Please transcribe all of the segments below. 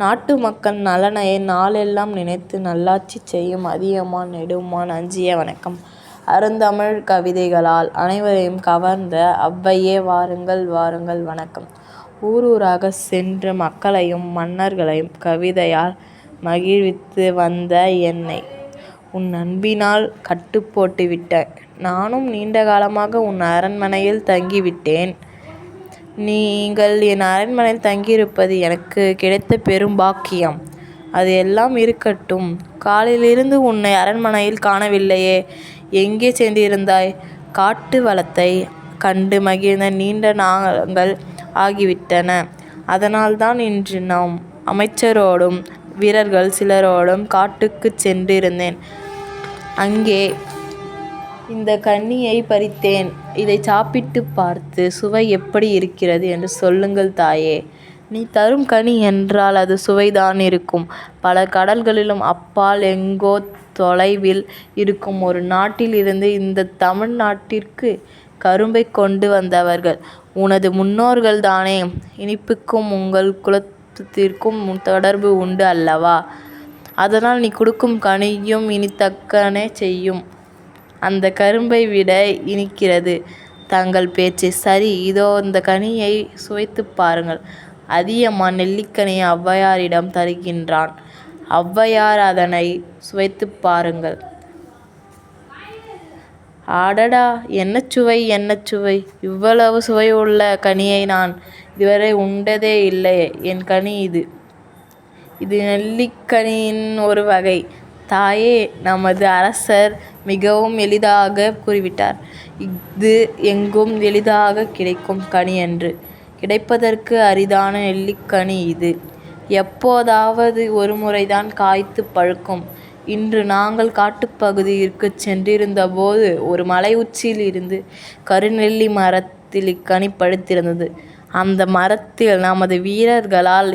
நாட்டு மக்கள் நலனை நாளெல்லாம் நினைத்து நல்லாட்சி செய்யும் அதியமான் நெடுமான் அஞ்சிய வணக்கம். அருந்தமிழ் கவிதைகளால் அனைவரையும் கவர்ந்த ஒளவையே வாருங்கள் வாருங்கள் வணக்கம். ஊரூராக சென்று மக்களையும் மன்னர்களையும் கவிதையால் மகிழ்வித்து வந்த என்னை உன் அன்பினால் கட்டுப்போட்டு விட்டாய். நானும் நீண்ட காலமாக உன் அரண்மனையில் தங்கிவிட்டேன். நீங்கள் என் அரண்மனையில் தங்கியிருப்பது எனக்கு கிடைத்த பெரும் பாக்கியம். அது எல்லாம் இருக்கட்டும். காலையிலிருந்து உன்னை அரண்மனையில் காணவில்லையே. எங்கே சென்றிருந்தாய்? காட்டு வளத்தை கண்டு மகிழ்ந்த நீண்ட நாள்கள் ஆகிவிட்டன. அதனால்தான் இன்று நாம் அமைச்சரோடும் வீரர்கள் சிலரோடும் காட்டுக்கு சென்றிருந்தேன். அங்கே இந்த கனியை பறித்தேன். இதை சாப்பிட்டுப் பார்த்து சுவை எப்படி இருக்கிறது என்று சொல்லுங்கள் தாயே. நீ தரும் கனி என்றால் அது சுவைதான் இருக்கும். பல கடல்களிலும் அப்பால் எங்கோ தொலைவில் இருக்கும் ஒரு நாட்டில் இருந்து இந்த தமிழ்நாட்டிற்கு கரும்பை கரும்பைக் கொண்டு வந்தவர்கள் உனது முன்னோர்கள்தானே. இனிப்புக்கும் உங்கள் குலத்திற்கும் தொடர்பு உண்டு அல்லவா? அதனால் நீ கொடுக்கும் கனியும் இனித்தக்கனே செய்யும். அந்த கரும்பை விட இனிக்கிறது தங்கள் பேச்சு. சரி இதோ இந்த கனியை சுவைத்துப் பாருங்கள். அதியமான் நெல்லிக்கனியை ஔவையாரிடம் தருகின்றான். ஔவையார் அதனை சுவைத்துப் பாருங்கள். ஆடடா என்ன சுவை என்ன சுவை. இவ்வளவு சுவையுள்ள கனியை நான் இதுவரை உண்டதே இல்லை. என் கனி இது? இது நெல்லிக்கனியின் ஒரு வகை. தாயே நமது அரசர் மிகவும் எளிதாக கூறிவிட்டார். இது எங்கும் எளிதாகக் கிடைக்கும் கனியன்று. கிடைப்பதற்கு அரிதான நெல்லிக்கனி இது. எப்போதாவது ஒருமுறைதான் காய்த்துப் பழுக்கும். இன்று நாங்கள் காட்டுப்பகுதியிற்குச் சென்றிருந்தபோது ஒரு மலை உச்சியில் இருந்து கருநெல்லி மரத்தில் இக்கனி பழுத்திருந்தது. அந்த மரத்தில் நமது வீரர்களால்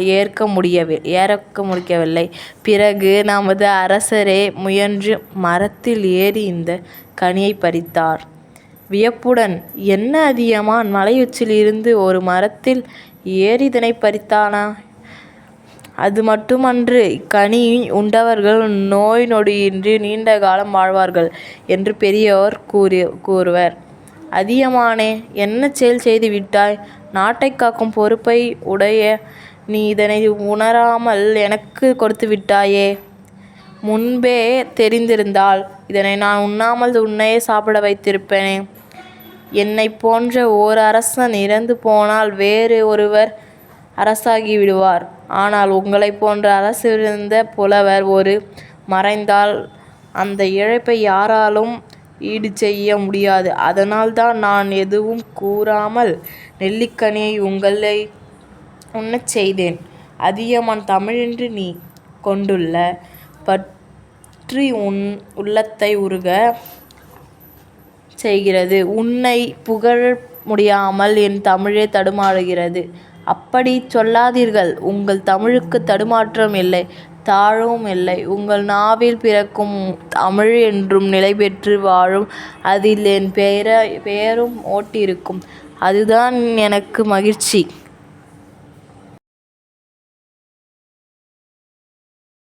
ஏற முடியவில்லை. பிறகு நமது அரசரே முயன்று மரத்தில் ஏறி இந்த கனியைப் பறித்தார். வியப்புடன் என்ன அதிகமான் மலையுச்சிலிருந்து ஒரு மரத்தில் ஏறி இதனை பறித்தானா? அது மட்டுமன்று கனி உண்டவர்கள் நோய் நொடியின்றி நீண்ட காலம் வாழ்வார்கள் என்று பெரியோர் கூறுவர். அதியமானே என்ன செயல் செய்து விட்டாய். நாட்டைக் காக்கும் பொறுப்பை உடைய நீ இதனை உணராமல் எனக்கு கொடுத்து விட்டாயே முன்பே தெரிந்திருந்தால் இதனை நான் உண்ணாமல் உன்னையே சாப்பிட வைத்திருப்பேனே. என்னைப் போன்ற ஓர் அரசன் இறந்து போனால் வேறு ஒருவர் அரசாகிவிடுவார். ஆனால் உங்களைப் போன்ற அரசிருந்த புலவர் ஒரு மறைந்தால் அந்த இழப்பை யாராலும் ஈடு செய்ய முடியாது. அதனால்தான் நான் எதுவும் கூறாமல் நெல்லிக்கனியை உங்களை உண்ணச் செய்தேன். அதியமான் தமிழென்று நீ கொண்டுள்ள பற்றி உன் உள்ளத்தை உருக செய்கிறது. உன்னை புகழ முடியாமல் என் தமிழே தடுமாறுகிறது. அப்படி சொல்லாதீர்கள். உங்கள் தமிழுக்கு தடுமாற்றம் இல்லை தாழவும் இல்லை. உங்கள் நாவில் பிறக்கும் தமிழ் என்றும் நிலைபெற்று வாழும். அதில் என் பெயரும் ஓட்டிருக்கும் அதுதான் எனக்கு மகிழ்ச்சி.